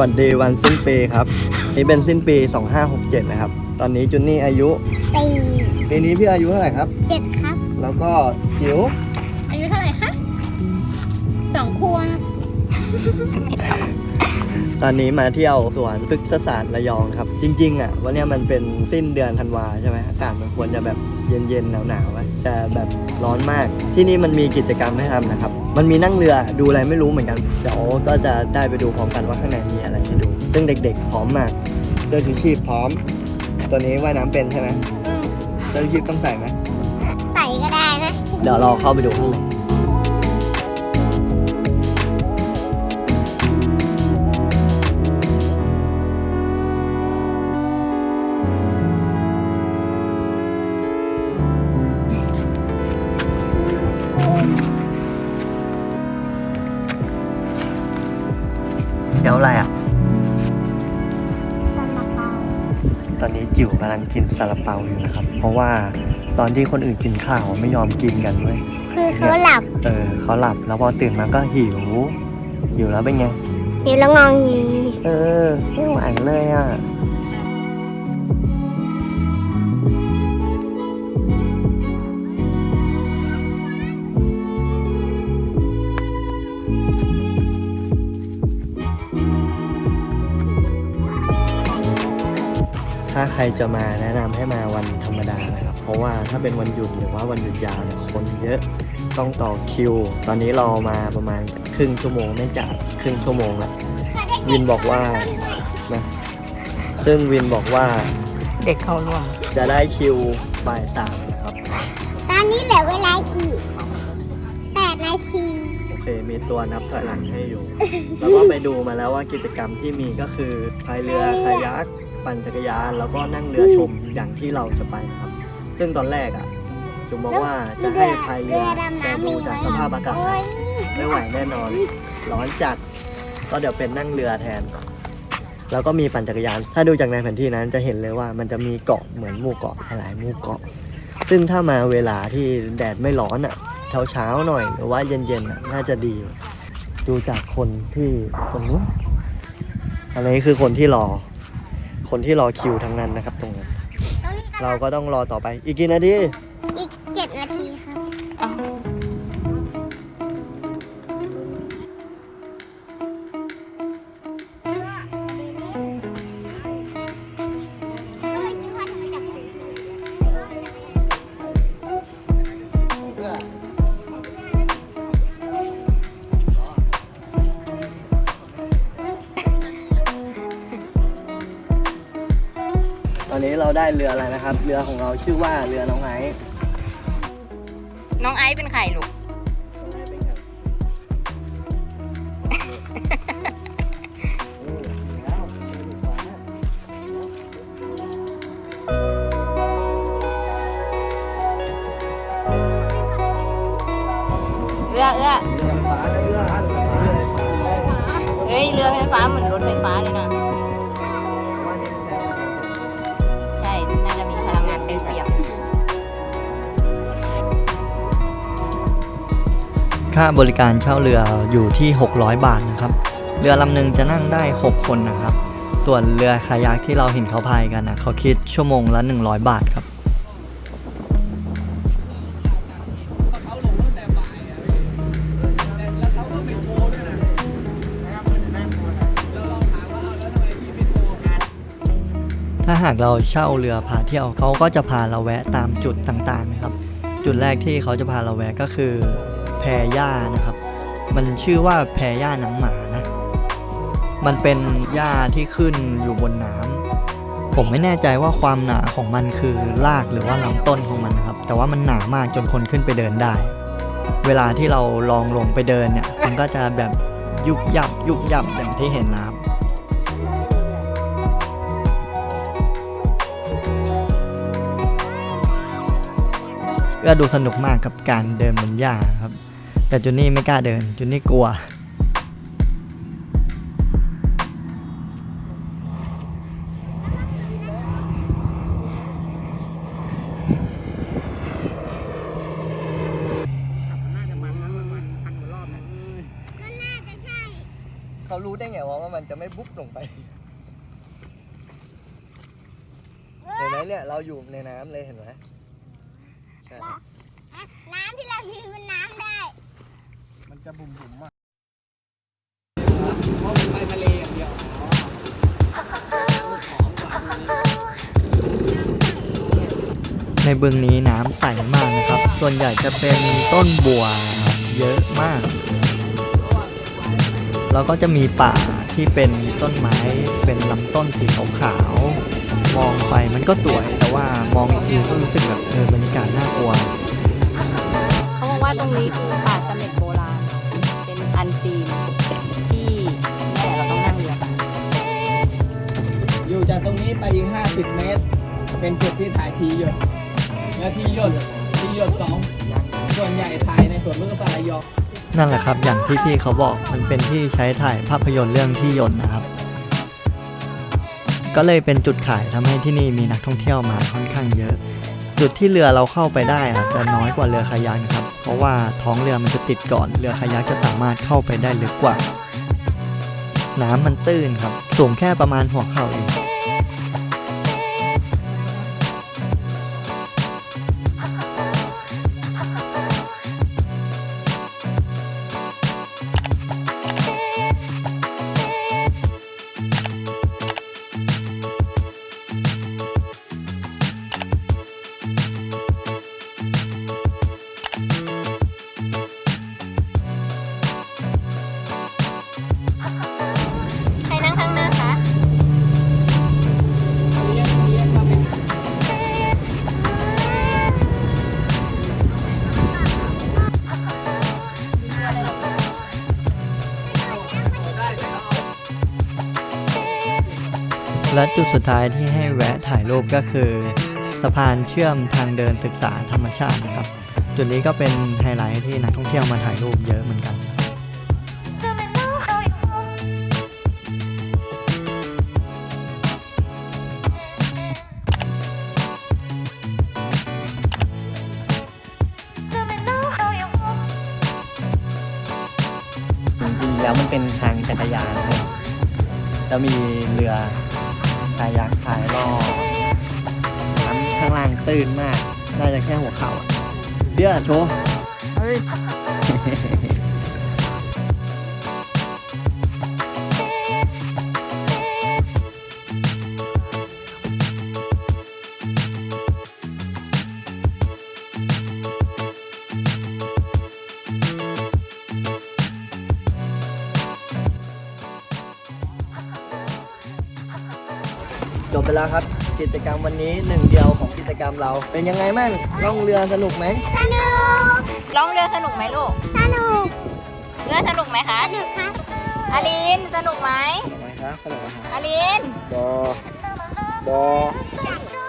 วัสดีวันสิ้นปีครับ นี่เป็นสิ้นปี 2567 นะครับ ตอนนี้จุนนี่อายุสี่ปีนี้พี่อายุเท่าไหร่ครับ เจ็ดครับ แล้วก็จิ๋วอายุเท่าไหร่คะสองขวบตอนนี้มาเที่ยวสวนพฤกษศาสตร์ระยองครับ จริง ๆ อะ วันเนี้ยมันเป็นสิ้นเดือนธันวาใช่ไหมอากาศมันควรจะแบบเย็นๆหนาวๆไว้แต่แบบร้อนมากที่นี่มันมีกิจกรรมให้ทำนะครับ มันมีนั่งเรือดูอะไรไม่รู้เหมือนกัน เดี๋ยวก็จะได้ไปดูพร้อมกันว่าข้างในมีอะไรให้ดู ซึ่งเด็กๆ พร้อมมาก เสื้อชูชีพพร้อม ตัวนี้ว่ายน้ำเป็นใช่ไหมอืมเสื้อชูชีพต้องใส่ไหมใส่ก็ได้นะ เดี๋ยวเราเข้าไปดูข้างใน จิ๋วกำลังกินซาลาเปาอยู่นะครับ เพราะว่าตอนที่คนอื่นกินข้าวไม่ยอมกินกันเว้ยคือเขาหลับ เออเขาหลับแล้วพอตื่นมาก็หิว หิวแล้วเป็นไงอยู่แล้วงองงีเออไม่ไหวเลยอะ ใครจะมาแนะนำให้มาวันธรรมดานะครับ เพราะว่าถ้าเป็นวันหยุดหรือว่าวันหยุดยาวเนี่ยคนเยอะต้องต่อคิว ตอนนี้เรามาประมาณครึ่งชั่วโมงไม่จากครึ่งชั่วโมงแล้ววินบอกว่านะซึ่งวินบอกว่าเด็กเข้าร่วมจะได้คิวบ่ายสามนะครับ ตอนนี้เหลือเวลาอีกแปดนาทีโอเค มีตัวนับถอยหลังให้อยู่ แล้วก็ไปดูมาแล้วว่ากิจกรรมที่มีก็คือพายเรือคายัก ปั่นจักรยานแล้วก็นั่งเรือชมอย่างที่เราจะไปนะครับ ซึ่งตอนแรกอะจุมบอกว่าจะให้พายเรือแต่ดูจากสภาพอากาศไม่ไหวแน่นอน ร้อนจัดก็เดี๋ยวเป็นนั่งเรือแทน แล้วก็มีปั่นจักรยาน ถ้าดูจากในแผนที่นั้นจะเห็นเลยว่ามันจะมีเกาะเหมือนหมู่เกาะหลายหมู่เกาะ ซึ่งถ้ามาเวลาที่แดดไม่ร้อนอะเช้าเช้าหน่อยหรือว่าเย็นๆอะน่าจะดี ดูจากคนที่ตรงนู้นอันนี้คือคนที่รอ คนที่รอคิวทั้งนั้นนะครับ ตรงนั้นตรงนี้ก็เราก็ต้องรอต่อไป อีกกี่นาที นนี้เราได้เรืออะไรนะครับ เรือของเราชื่อว่าเรือน้องไอซ์น้องไอซ์เป็นใครลูกเอื้อเอื้อเรือไฟฟ้านะเรือเรือไฟฟ้า เฮ้ย เรือไฟฟ้าเหมือนรถไฟฟ้าเลยนะ ค่าบริการเช่าเรืออยู่ที่ 600 บาทนะครับ เรือลำหนึ่งจะนั่งได้ 6 คนนะครับ ส่วนเรือคายักที่เราเห็นเขาพายกันนะเขาคิดชั่วโมงละ 100 บาทครับ ถ้าหากเราเช่าเรือพาเที่ยวเขาก็จะพาเราแวะตามจุดต่างๆนะครับ จุดแรกที่เขาจะพาเราแวะก็คือ แพหญ้านะครับ มันชื่อว่าแพหญ้าหนังหมานะ มันเป็นหญ้าที่ขึ้นอยู่บนน้ำผมไม่แน่ใจว่าความหนาของมันคือรากหรือว่าลำต้นของมันนะครับ แต่ว่ามันหนามากจนคนขึ้นไปเดินได้ เวลาที่เราลองลงไปเดินเนี่ย มันก็จะแบบยุบยับยุบยับอย่างที่เห็นนะครับก็ดูสนุกมากกับการเดินบนหญ้าครับ แต่จุนนี่ไม่กล้าเดิน จุนนี่กลัวเขารู้ได้ไงว่าว่ามันจะไม่บุ๊บลงไปเห็นไหมเนี่ยเราอยู่ในน้ำเลยเห็นไหมใช่ น้ำที่เรายืนบนน้ำได้มัน จะบุ่มบุ่มมากไปทะเลอย่างเดียวในบึงนี้น้ำใสมากนะครับ ส่วนใหญ่จะเป็นต้นบัวนะครับเยอะมาก แล้วก็จะมีป่าที่เป็นต้นไม้เป็นลำต้นสีขาวๆ มองไปมันก็สวย แต่ว่ามองอีกทีก็รู้สึกแบบเออบรรยากาศน่ากลัว เขาบอกว่าตรงนี้คือป่าเสม็ดโบราณเป็น อันซีนที่แม่เราต้องนั่งเรือไปอยู่จากตรงนี้ไปอีก 50 เมตร เป็นจุดที่ถ่ายทีหยดและที่หยดที่หยดสองส่วนใหญ่ถ่ายในสวนลูกสาระยองนั่นแหละครับ อย่างที่พี่เขาบอกมันเป็นที่ใช้ถ่ายภาพยนตร์เรื่องที่ยนต์นะครับ ก็เลยเป็นจุดขายทำให้ที่นี่มีนักท่องเที่ยวมาค่อนข้างเยอะ จุดที่เรือเราเข้าไปได้อาจจะน้อยกว่าเรือคายักนะครับ เพราะว่าท้องเรือมันจะติดก่อน เรือคายักจะสามารถเข้าไปได้ลึกกว่า น้ำมันตื้นครับ สูงแค่ประมาณหัวเข่าเอง และจุดสุดท้ายที่ให้แวะถ่ายรูปก็คือ สะพานเชื่อมทางเดินศึกษาธรรมชาตินะครับ จุดนี้ก็เป็นไฮไลท์ที่นักท่องเที่ยวมาถ่ายรูปเยอะเหมือนกันจริงๆแล้วมันเป็นทางจักรยานเลยจะมีเรือ คายักพายล่อน้ำข้างล่างตื้นมาก น่าจะแค่หัวเข่าอะเดี๋ยวโชว์ จบไปแล้วครับ กิจกรรมวันนี้หนึ่งเดียวของกิจกรรมเรา เป็นยังไงบ้างล่องเรือสนุกไหมสนุกร้องเรือสนุกไหมลูก สนุก เรือสนุกไหมคะสนุกครับอาลินสนุกไหมสนุกไหมครับสนุกไหมครับอาลินบอบอ